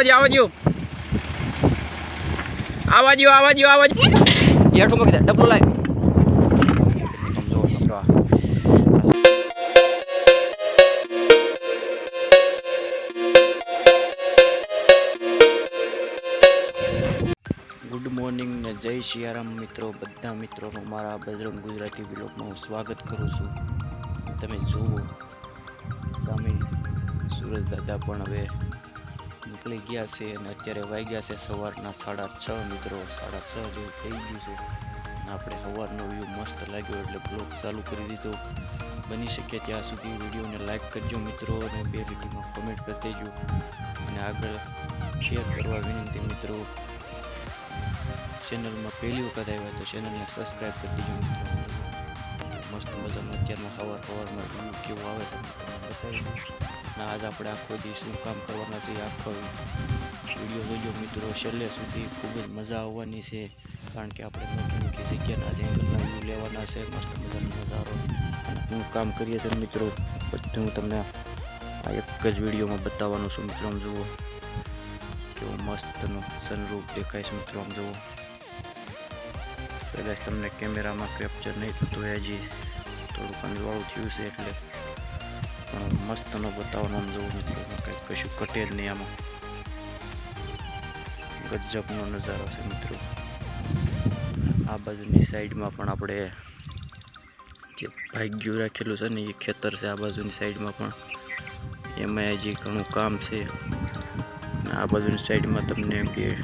આવજો આવજો. આવજો આવજો આવજો. હેઠું મૂકી દે ડબલું લાઈ ગુડ મોર્નિંગ ને જય શિયારામ મિત્રો બધા મિત્રોનું મારા બજરંગ ગુજરાતી બ્લોગમાં હું સ્વાગત કરું છું. તમે જુઓ તમે સુરજ દાદા પણ હવે નીકળી ગયા છે અને અત્યારે વાગ્યા છે સવારના સાડા છ મિત્રો, સાડા છ જેવું થઈ ગયું છે. આપણે સવારનો વ્યૂ મસ્ત લાગ્યો એટલે બ્લોગ ચાલુ કરી દીધો. બની શકે ત્યાં સુધી વિડીયોને લાઈક કરજો મિત્રો અને બે લીટીમાં કોમેન્ટ કરી દેજો. અને આગળ શેર કરવા વિનંતી મિત્રો. ચેનલમાં પહેલી વખત આવ્યા તો ચેનલને સબસ્ક્રાઈબ કરી દેજો મસ્ત મજાનું અત્યારમાં સવાર સવારમાં કેવો આવે છે? બતાવી આજ આપણે આખો દિવસ શું કામ કરવાના છે આખો વીડિયો જોજો મિત્રો. છેલ્લે સુધી ખૂબ જ મજા આવવાની છે, કારણ કે આપણે નોખી નોખી જગ્યાના જંગલના વ્યૂ લેવાના છે, મસ્ત મજાનો નજારો. શું કામ કરીએ છીએ મિત્રો, બધું હું તમને આ એક જ વિડીયોમાં બતાવવાનું છું મિત્રો, આમ જુઓ. કેવો મસ્તનો સનરૂપ દેખાય છે મિત્રો, આમ જુઓ. પહેલાં તમને કેમેરામાં કેપ્ચર નહીં થતું હજી. થોડુંક અંજવાળું થયું છે એટલે પણ મસ્તનો બતાવવાનો આમ જોવું મિત્રો કંઈ કશું કટે જ નહીં આમાં. ગજબનો નજારો છે મિત્રો. આ બાજુની સાઈડમાં પણ આપણે જે ભાગ્યું રાખેલું છે ને એ ખેતર છે, આ બાજુની સાઈડમાં પણ. એમાં હજી ઘણું કામ છે. આ બાજુની સાઈડમાં તમને બે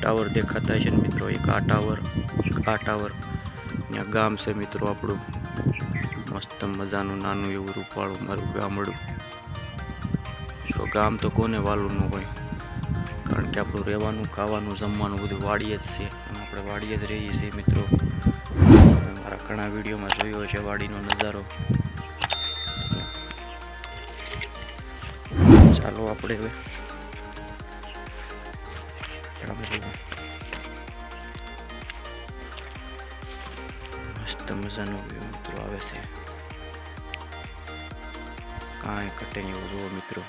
ટાવર દેખાતા છે ને મિત્રો, એક આ ટાવર આ ટાવર. ત્યાં ગામ છે મિત્રો આપણું. મસ્ત મજાનું નાનું એવું રૂપાળું મારું ગામડું તો ગામ તો કોને વાલું ન હોય. કારણ કે આપણું રહેવાનું, ખાવાનું, જમવાનું બધું વાડીએ જ છે. આપણે વાડીએ જ રહીએ છીએ મિત્રો. મારા ઘણા વિડીયોમાં જોયો છે વાડીનો નજારો. ચાલો આપણે હવે મસ્ત મજાનો વ્યૂ મિત્રો આવે છે. કાંઈ કટે નહીં જુઓ મિત્રો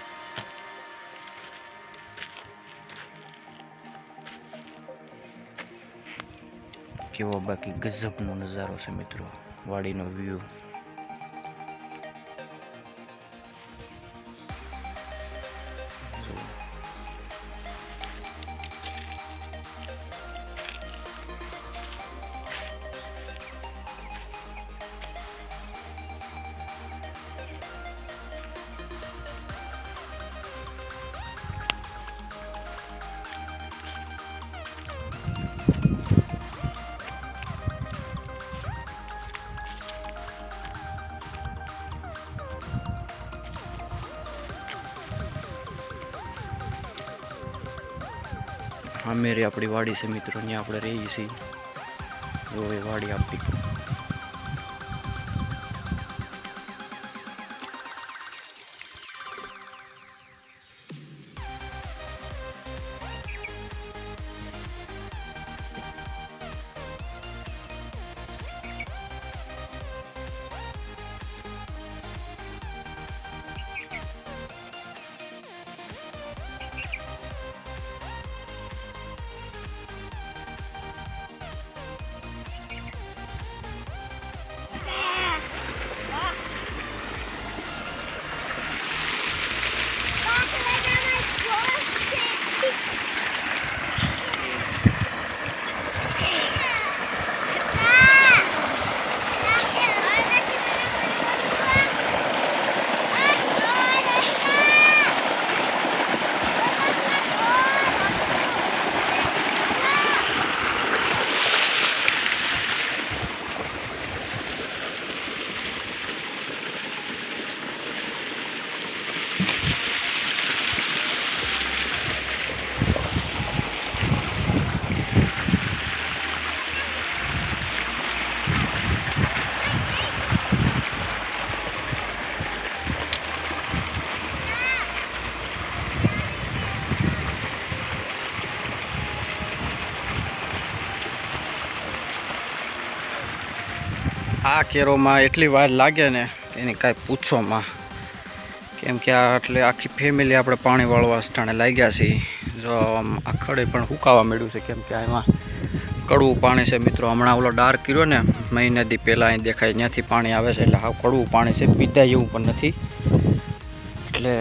કેવો બાકી ગજબનો નજારો છે મિત્રો વાડીનો વ્યૂ હા મેરી આપણી વાડી છે મિત્રો ત્યાં આપણે રહીએ છીએ. જો એ વાડી આપણી. આ કેરોમાં એટલી વાર લાગે ને, એની કાંઈ પૂછોમાં. કેમ કે આ એટલે આખી ફેમિલી આપણે પાણી વાળવા સ્થાને લાગ્યા છીએ. જો આમ આખડે પણ હુકાવા મળ્યું છે, કેમ કે એમાં કડવું પાણી છે મિત્રો. હમણાં ઓલો ડાર્ક કર્યો ને, મહિનાથી પહેલાં અહીં દેખાય, ત્યાંથી પાણી આવે છે. એટલે હાવ કડવું પાણી છે, પીધા જેવું પણ નથી. એટલે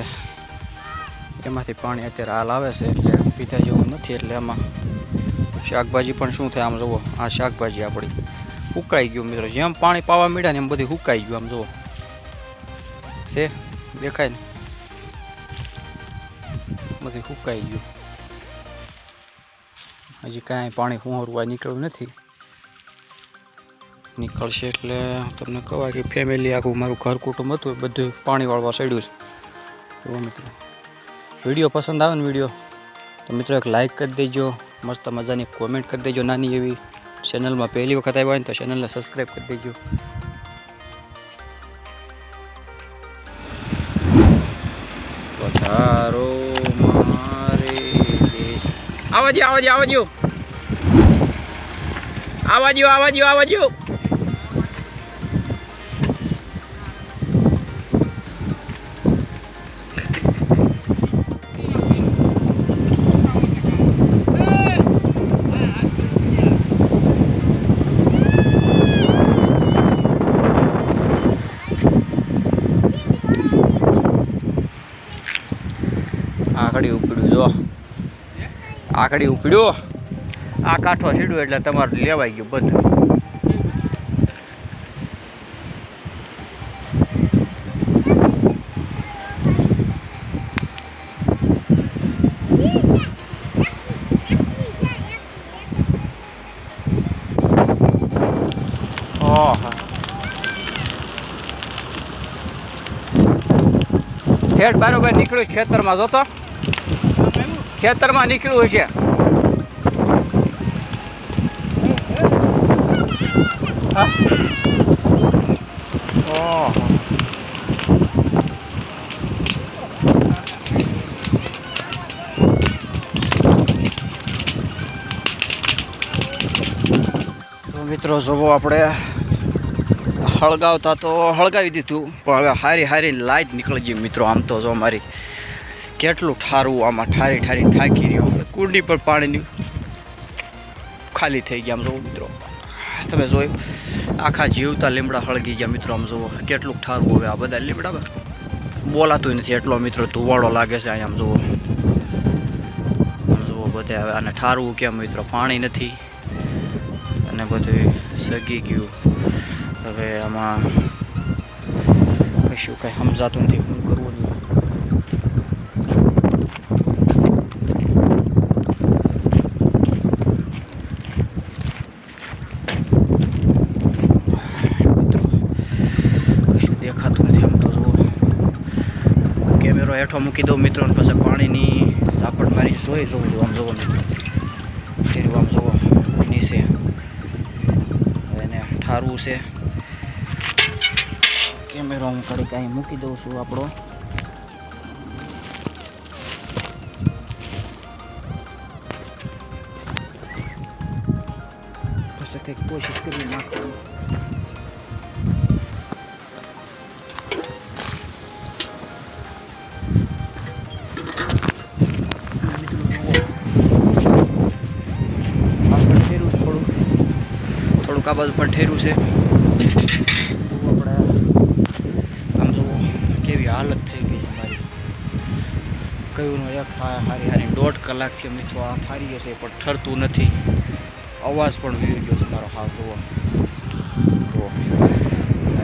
એમાંથી પાણી અત્યારે હાલ આવે છે, એટલે પીધા જેવું નથી. એટલે એમાં શાકભાજી પણ શું થાય, આમ જુઓ, આ શાકભાજી આપણી. હુકાઈ ગયું મિત્રો. જેમ પાણી પાવા મળ્યા ને એમ બધી હુકાઈ ગયું આમ જુઓ. છે? દેખાય ને? બધી હુકાઈ ગયું. હજી કાંઈ પાણી ફુંહરવા નીકળ્યું નથી. નીકળશે એટલે તમને કહેવાય કે ફેમિલી આખું મારું ઘર કુટુંબ હતું એ બધું પાણી વાળવા સડ્યું છે. જુઓ મિત્રો. વીડિયો પસંદ આવે ને વીડિયો, તો મિત્રો એક લાઈક કરી દેજો. મસ્ત મજાની કોમેન્ટ કરી દેજો નાની એવી. ચેનલમાં પહેલી વખત આવ્યા હોય તો ચેનલને સબસ્ક્રાઈબ કરી દેજો. પધારો મારે દેશ. આવજો આવજો આવજો. આવજો આવજો આવજો. આકડી ઉપડ્યો. આ કાંઠો સીડ્યો એટલે તમારે લેવાઈ ગયું બધું. ઠેઠ બરોબર નીકળ્યું ખેતરમાં, જોતો? ખેતરમાં નીકળ્યું તો મિત્રો જોવો આપણે હળગાવતા તો હળગાવી દીધું, પણ હવે હારી હારી લાઈટ નીકળી ગઈ મિત્રો. આમ તો જો મારી કેટલું ઠારવું આમાં ઠારી ઠારી થાકી રહ્યો. કુંડી પર પાણીની ખાલી થઈ ગયા આમ જોવો મિત્રો. તમે જોયું? આખા જીવતા લીમડા હળગી ગયા મિત્રો આમ જોવો કેટલું ઠારવું હવે આ બધા લીમડા બોલાતું નથી એટલો મિત્રો ધુવાળો લાગે છે અહીંયા આમ જુઓ. આમ જુઓ બધે હવે. આને ઠારવું કેમ મિત્રો? પાણી નથી. અને બધું સગી ગયું. હવે આમાં કશું કંઈ સમજાતું નથી. શું કરવું જોઈએ મિત્રો કશું દેખાતું નથી આમ તો જુઓ કેમેરો હેઠો મૂકી દઉં મિત્રો પછી પાણીની સાપડ મારી જોઈ જોઉં છું. આમ જોવો મિત્રો. ફેરવું, આમ જોવો. નીચે એને ઠારવું છે. કેમેરો હું કરી કાંઈ મૂકી દઉં છું આપણો. પછી કંઈક કોશિશ કરી નાખવાની આ બાજુ પણ ઠેરું છે જુઓ આપણે આમ જુઓ કેવી હાલત થઈ ગઈ છે મારી કયું નો એક હા હારી હારી દોઢ કલાકથી મિત્રો આ ફારીએ છે પણ ઠરતું નથી અવાજ પણ વી ગયો છે મારો હાવ જુઓ જુઓ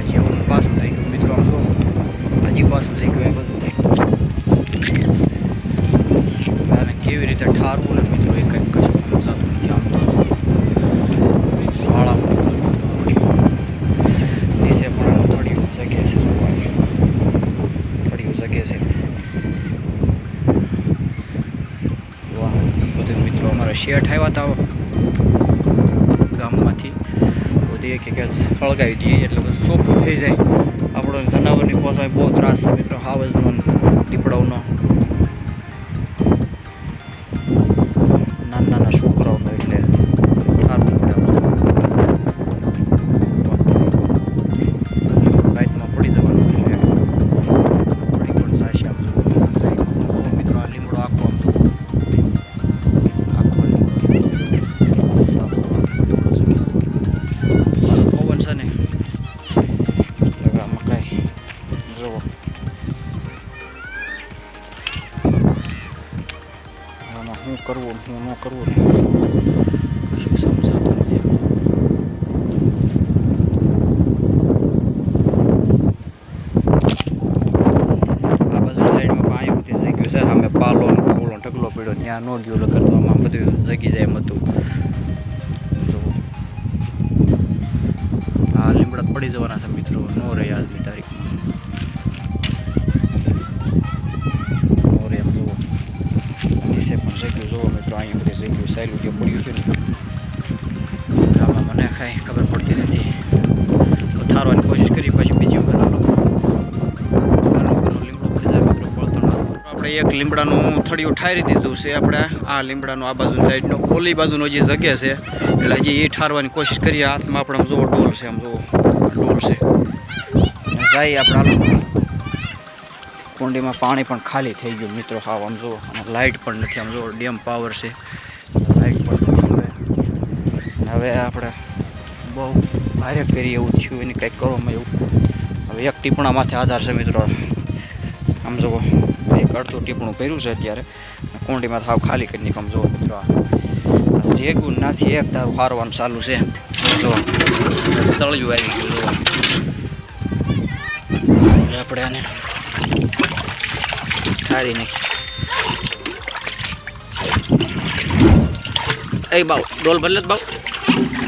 હજી હું પાછું થઈ ગયું મિત્રો આમ જુઓ હજી પાછું થઈ ગયું એ બધું થઈ ગયું શેઠ આવ્યા હતા ગામમાંથી. બધી એક એક સળગાવી દઈએ એટલે બધું સોફું થઈ જાય. આપણો જનાવરની પોસાય બહુ ત્રાસ છે મિત્રો હાવજનો દીપડાઓનો કરવું ને કરવું કશું આ બાજુ સાઈડમાં પાણી ઉતી થઈ છે સામે પાલો ઓલો ઢગલો પડ્યો ત્યાં ન ગયો લગર બધું જગી જાય એમ હતું આ લીમડા પડી જવાના છે મિત્રો નો રહે આજની તારીખમાં નો રહે સાયલું જે પડ્યું છે ને. આમાં મને કાંઈ ખબર પડતી નથી. તો ઠારવાની કોશિશ કરી, પછી બીજી વખત. આપણે એક લીમડાનું થળિયું ઠારી દીધું છે આપણે. આ લીમડાનું આ બાજુ સાઈડનો, ઓલી બાજુનો જે જગ્યા છે, એટલે હજી એ ઠારવાની કોશિશ કરીએ. હાથમાં આપણે આમ જુઓ ડોલ છે, આમ જુઓ ડોલ છે. જાય આપણે કુંડીમાં પાણી પણ ખાલી થઈ ગયું, મિત્રો, હાવ, આમ જુઓ અને લાઇટ પણ નથી, આમ જુઓ ડેમ પાવર છે લાઇટ પણ નથી હવે હવે આપણે બહુ ભારે ફેરી એવું થયું એને કંઈક કરવામાં એવું. હવે એક ટીપણામાંથી આધાર છે મિત્રો. આમ જુઓ, એક અડધું ટીપણું કર્યું છે અત્યારે. કુંડીમાં થાવ ખાલી કરી નાખ, આમ જુઓ મિત્રો જે ગુણ નાથી એક તારું હારવાનું ચાલુ છે. જો તળિયું આવી ગયું, જુઓ. આપણે આને ઠારી નાખી એ બાવ ડોલ બદલે બાવ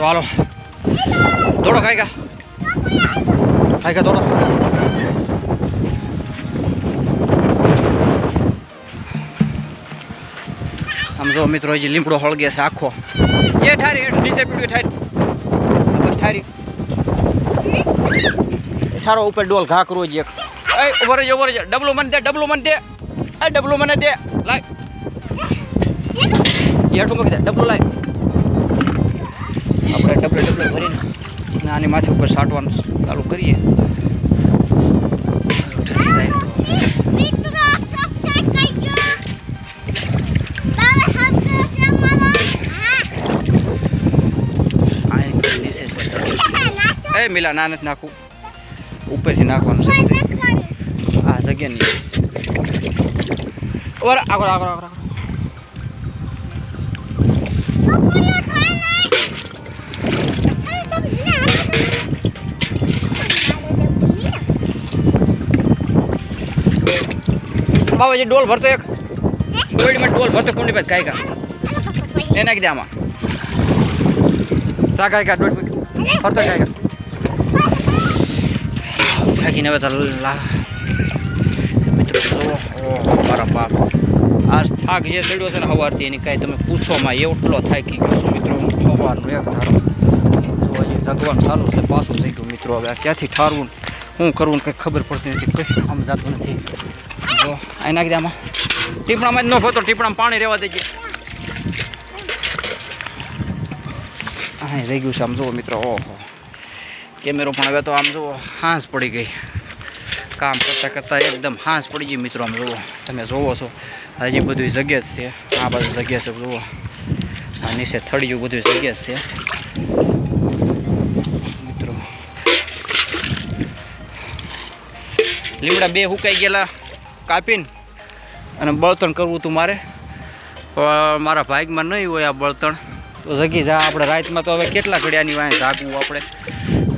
તો હાલો. દોડો ખાઈ ગયા ખાઈ ગયા દોડો. આમ જો મિત્રો, હજી લીમડો હળગે છે આખો. એ ઠારી, હેઠ નીચે પીડ્યું ઠારી. ઠારી. ઠારો ઉપર ડોલ ઘા કરવો જ એક. એ ઉભર જ ઉભર જ ડબલું મને દે, ડબલું મને દે. એ, ડબલું મને દે. લાય. હેઠું મૂકી દે, ડબલું લાય. ડબલે ડબલે ભરીને આની માથે ઉપર સાટવાનું ચાલુ કરીએ. એ મિલા, ના નથી નાખવું ઉપરથી નાખવાનું છે. આ જગ્યાની ઓર આગળ આગળ આગળ આગળ. બાબાજી ડોલ ભરતો એક. ડોલમાં ડોલ ભરતો કુંડી પાસે કાંઈ કા એ નાખી દે આમાં. તા કાંઈ કા ડોલ ભરતો કાંઈ કા થાકીને તો લા મારા બાપ. આ થાક જે ચડ્યો છે ને સવારથી એની કાંઈ તમે પૂછોમાં એટલો થાકી ગયો મિત્રો? સવારનું એક ધારો. હજી સગવાન ચાલુ છે, પાછું થઈ ગયું, મિત્રો. હવે ક્યાંથી ઠારવું શું કરવું કંઈ ખબર પડતી નથી, કશું સમજાતું નથી. અહીં નાખી દે આમાં. ટીપણામાં જ ન ફોતો ટીપણામાં પાણી રહેવા દેજે. અહીં રહી ગયું છે આમ જુઓ મિત્રો, ઓહો. કેમેરો પણ હવે તો આમ જુઓ, હાંસ પડી ગઈ. કામ કરતાં કરતાં એકદમ હાંસ પડી ગઈ મિત્રો આમ જુઓ. તમે જોવો છો, હજી બધું જગ્યા જ છે. આ બાજુ જગ્યા છે જુઓ. આ નીચે થળિયું બધું જગ્યા જ છે. મિત્રો. લીમડા બે હુકાઈ ગયેલા. કાપીને અને બળતણ કરવું હતું મારે. મારા ભાગમાં નહીં હોય આ બળતણ. તો જગી જા આપણે. રાતમાં તો હવે કેટલા ઘડિયાની વાંહે જાગવું આપણે?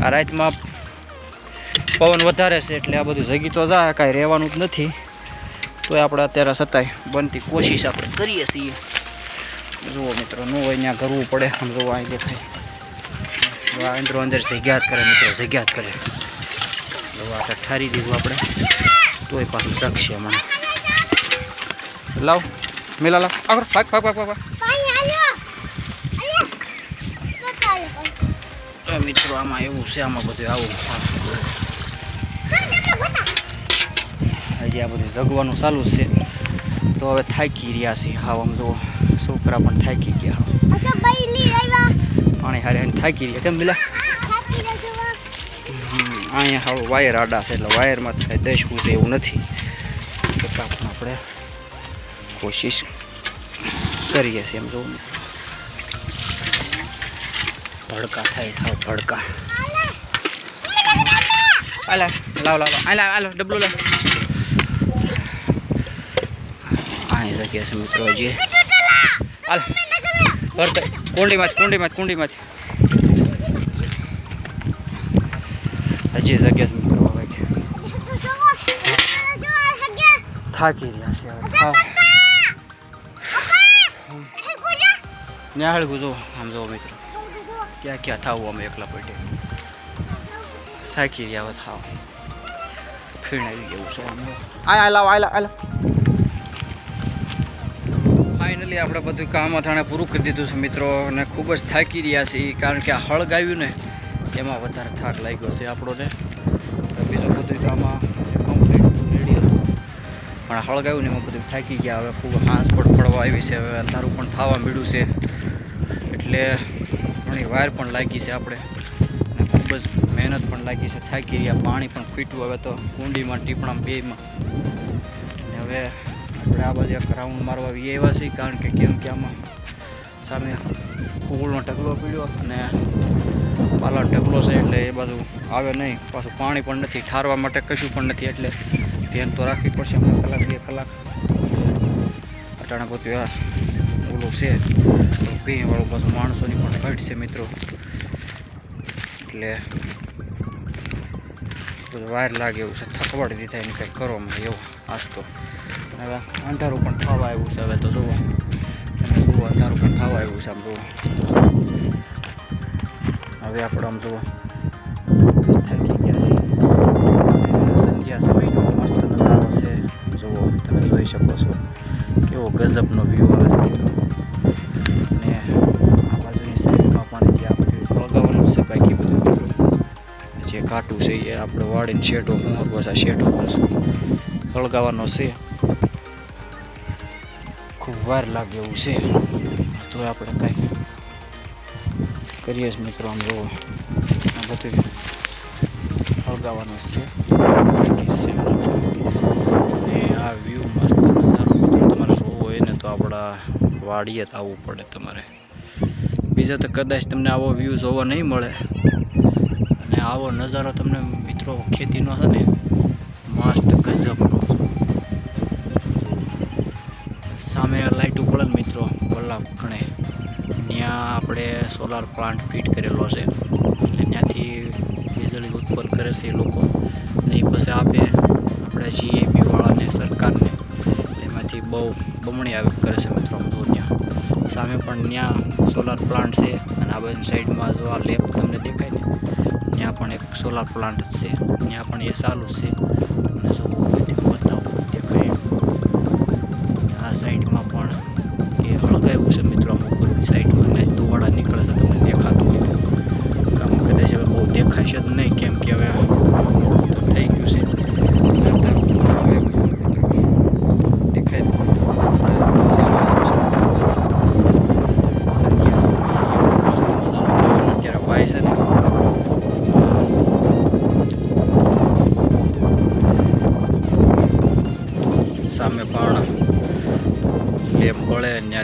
આ રાતમાં પવન વધારે છે એટલે આ બધું જગી તો જા, કાંઈ રહેવાનું જ નથી. તોય આપણે અત્યારે સતાય બનતી કોશિશ આપણે કરીએ છીએ. જુઓ મિત્રો, ન હોય ત્યાં કરવું પડે. આમ જુઓ અહીં દેખાય અંદરો જગ્યાત કરે, મિત્રો, જગ્યાત કરે. જો આ ઠારી દીધું આપણે. તોય પાછું શકશે મને. લાવ મેલા લાવ. આગળ ભાગ ભાગ ભાગ ભાગ. મિત્રો આમાં એવું છે આમાં બધું આવું. હજી આ બધું જગવાનું ચાલુ છે. તો હવે થાકી રહ્યા છે હા આમ જો છોકરા પણ થાકી ગયા. પાણી હારે થાકી રહ્યા કેમ મિલા. અહીંયા સારું વાયર આડા છે એટલે વાયરમાં થાય દસવું છે એવું નથી. છતાં પણ આપણે કોશિશ કરીએ છીએ એમ જોવું ભડકા થાય થાવ ભડકા. આલા લાવ લાવ લાવ આલા આલો ડબલું લાવ અહીં જગ્યા છે મિત્રો હજી. હાલ. કુંડીમાં જ કુંડીમાં કુંડીમાં હજી જગ્યા મિત્રો હવે થાકી રહ્યા છે હવે થાવ. ન્યાહાળ ગુજો આમ જો મિત્રો. ક્યાં ક્યાં થાવું અમે એકલા પડે. થાકી રહ્યા હવે થાવ. ફીણાવી ગયું છે આમ આ આ લાવ આ લાવ આ લાવ. ફાઇનલી આપણે બધું કામ અથાણે પૂરું કરી દીધું છે મિત્રો અને ખૂબ જ થાકી રહ્યા છીએ કારણ કે આ હળ ગાવ્યું ને એમાં વધારે થાક લાગ્યો છે આપણો ને. બીજું બધું આમાં કમ્પ્લીટ રેડી હતું. પણ આ ને એમાં બધું થાકી ગયા. હવે ખૂબ હાંસ પણ પડવા આવી છે. હવે અંધારું પણ થવા મળ્યું છે. એટલે ઘણી વાર પણ લાગી છે આપણે. અને ખૂબ જ મહેનત પણ લાગી છે. થાકી ગયા, પાણી પણ ખૂટ્યું. હવે તો કુંડીમાં, ટીપણામાં બેમાં અને હવે આપણે આ બાજુ રાઉન્ડ મારવા આવીએ એવા છીએ. કારણ કે કેમ કે આમાં સામે કુગળનો ઢગલો પીડ્યો અને પાલા ઢગલો છે એટલે એ બાજુ આવે નહીં. પાછું પાણી પણ નથી. ઠારવા માટે કશું પણ નથી. એટલે ધ્યાન તો રાખવી પડશે હમણાં કલાક, બે કલાક. અટાણા બધું આ ઓલું છે. ભીવાળું પાછું માણસોની પણ ઘટ છે મિત્રો. એટલે વાર લાગે એવું છે. થકવાડી દીધા એને કંઈક કરવામાં એવું આજ તો. હવે અંધારું પણ થવા આવ્યું છે. હવે તો જુઓ. જુઓ, અંધારું પણ થવા આવ્યું છે આમ જુઓ. હવે આપણે આમ જુઓ. થાકી ગયા સંધ્યા સમયનો મસ્ત નજારો છે. જુઓ, તમે જોઈ શકો છો કેવો ગજબનો વ્યૂ આવે છે. અને આ બાજુની સાઈડમાં પણ જે આ બધું લગાવવાનું છે બાકી બધું. જે કાંટું છે એ આપણે વાળીને શેઢો બસ આ શેઢો સળગાવવાનો છે. ખૂબ વાર લાગે એવું છે. તો આપણે કાંઈ કરીએ જ મિત્રો, આમ જોવો આ બધું સળગાવવાનું છે. અને આ વ્યૂ મસ્ત નજારો તમારે જોવો હોય ને તો આપણા વાડીએ જ આવવું પડે તમારે. બીજા તો કદાચ તમને આવો વ્યૂ જોવા નહીં મળે. અને આવો નજારો તમને મિત્રો ખેતીનો છે ને, મસ્ત ગજબનો સામે લાઈટ પડે ને મિત્રો કલાક ઘણે ત્યાં આપણે સોલાર પ્લાન્ટ ફિટ કરેલો છે. એટલે ત્યાંથી વીજળી ઉત્પન્ન કરે છે એ લોકો. અને એ પછી આપે આપણે જીએપી વાળાને, સરકારને, એમાંથી બહુ બમણી આવે કરે છે મિત્રો ત્યાં. સામે પણ ત્યાં સોલાર પ્લાન્ટ છે અને આ બાજુ સાઈડમાં જો આ લેબ તમને દેખાય ને, ત્યાં પણ એક સોલાર પ્લાન્ટ છે. ત્યાં પણ એ ચાલુ છે. અને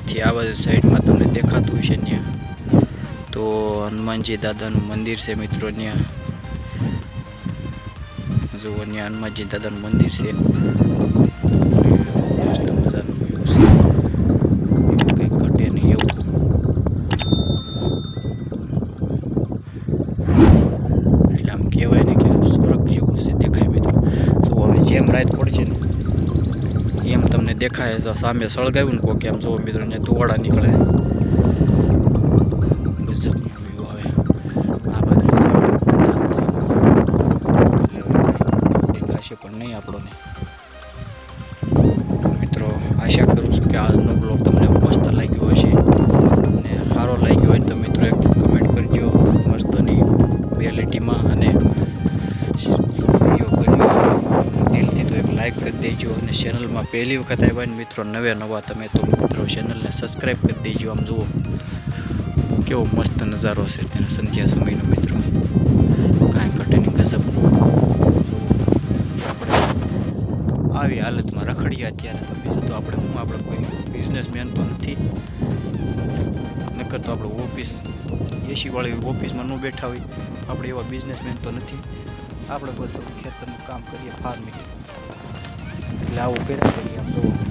પડે આ બાજુ સાઈડમાં તમને દેખાતું છે ત્યાં. તો હનુમાનજી દાદાનું મંદિર છે મિત્રો ત્યાં. જુઓ, ત્યાં હનુમાનજી દાદાનું મંદિર છે. મજાનું. છે. એવું કંઈ ઘટે નહીં એવું એટલે આમ કહેવાય ને કે સ્વર્ગ જેવું છે દેખાય મિત્રો તો હવે જેમ રાત પડશે ને એમ તમને દેખાય તો સામે સળગાવ્યું ને કોકે આમ જોવો મિત્રો ને ધુવાડા નીકળે. પણ નહીં આપણને મિત્રો, આશા કરું છું કે આજનો બ્લોગ તમને મસ્ત લાગ્યો હશે. પહેલી વખત આવ્યા ને મિત્રો, નવે નવા તમે તો મિત્રો ચેનલને સબસ્ક્રાઈબ કરી દેજો. આમ જુઓ, કેવો મસ્ત નજારો છે તેના સંધ્યા સમયનો મિત્રો. કાંઈ ઘટેની ગજબ. આપણે આવી હાલતમાં રખડીએ અત્યારે તો તો આપણે હું આપણે કોઈ બિઝનેસમેન તો નથી. નકર તો આપણે ઓફિસ એસીવાળી ઓફિસમાં ન બેઠા હોય. આપણે એવા બિઝનેસમેન તો નથી. આપણે બધું ખેતરનું કામ કરીએ ફાર્મિંગ એટલે આવું કર્યા કરીએ આમ જુઓ